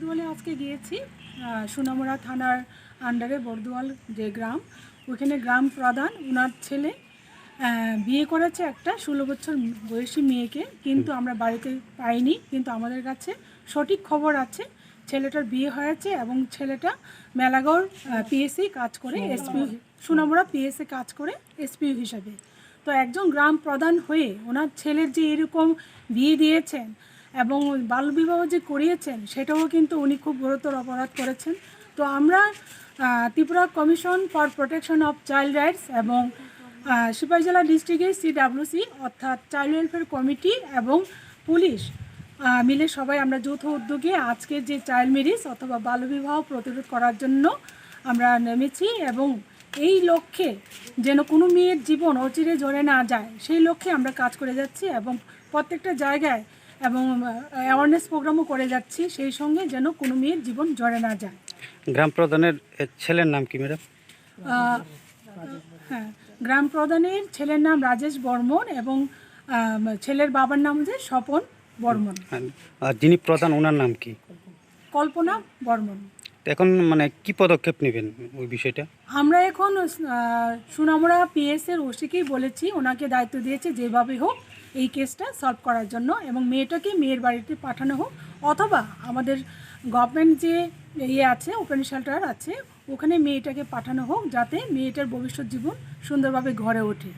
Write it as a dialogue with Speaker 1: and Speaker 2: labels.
Speaker 1: বর্দুয়ালে আজকে গিয়েছি সোনামুড়া থানার আন্ডারে বর্দুয়াল যে গ্রাম ওইখানে গ্রাম প্রধান ওনার ছেলে বিয়ে করেছে একটা ষোলো বছর বয়সী মেয়েকে কিন্তু আমরা বাড়িতে পাইনি কিন্তু আমাদের কাছে সঠিক খবর আছে ছেলেটার বিয়ে হয়েছে এবং ছেলেটা মেলাগড় পিএসসি কাজ করে এসপি সোনামুড়া পিএসসি কাজ করে এসপিউ হিসাবে। তো একজন গ্রাম প্রধান হয়ে ওনার ছেলের যে এরকম বিয়ে দিয়েছেন এবং বাল্যবিবাহ যে করিয়েছেন, সেটাও কিন্তু উনি খুব গুরুতর অপরাধ করেছেন। তো আমরা Tripura commission for protection of child rights এবং সিপাহী জেলা ডিস্ট্রিক্টের সিডাব্লিউসি অর্থাৎ চাইল্ড ওয়েলফেয়ার কমিটি এবং পুলিশ মিলে সবাই আমরা যৌথ উদ্যোগে আজকের যে চাইল্ড ম্যারেজ অথবা বাল্যবিবাহ প্রতিরোধ করার জন্য আমরা নেমেছি এবং এই লক্ষ্যে যেন কোনো মেয়ের জীবন অচিরে ঝরে না যায়, সেই লক্ষ্যে আমরা কাজ করে যাচ্ছি এবং প্রত্যেকটা জায়গায় এবং অ্যাওয়ারনেস প্রোগ্রামও করে যাচ্ছি সেই সঙ্গে যেন কোনো মেয়ের জীবন জড়ে না যায়।
Speaker 2: গ্রাম প্রধানের ছেলের নাম কি ম্যাডাম
Speaker 1: হ্যাঁ গ্রাম প্রধানের ছেলের নাম রাজেশ বর্মন এবং ছেলের বাবার নাম হচ্ছে স্বপন বর্মন।
Speaker 2: আর- আর যিনি প্রধান ওনার নাম কি?
Speaker 1: কল্পনা বর্মন।
Speaker 2: এখন মানে কি পদক্ষেপ নেবেন ওই বিষয়টা?
Speaker 1: আমরা এখন আহ, সুনামুড়া পিএস এর ওসিকেই বলেছি ওনাকে দায়িত্ব দিয়েছে যেভাবে হোক এই কেসটা সলভ করার জন্য এবং মেয়েটাকে মেয়ের বাড়িতে পাঠানো হোক। অথবা আমাদের গভর্নমেন্ট যে ইয়ে আছে ওপেন শেল্টার আছে ওখানে মেয়েটাকে পাঠানো হোক যাতে মেয়েটার ভবিষ্যৎ জীবন সুন্দরভাবে ঘরে ওঠে।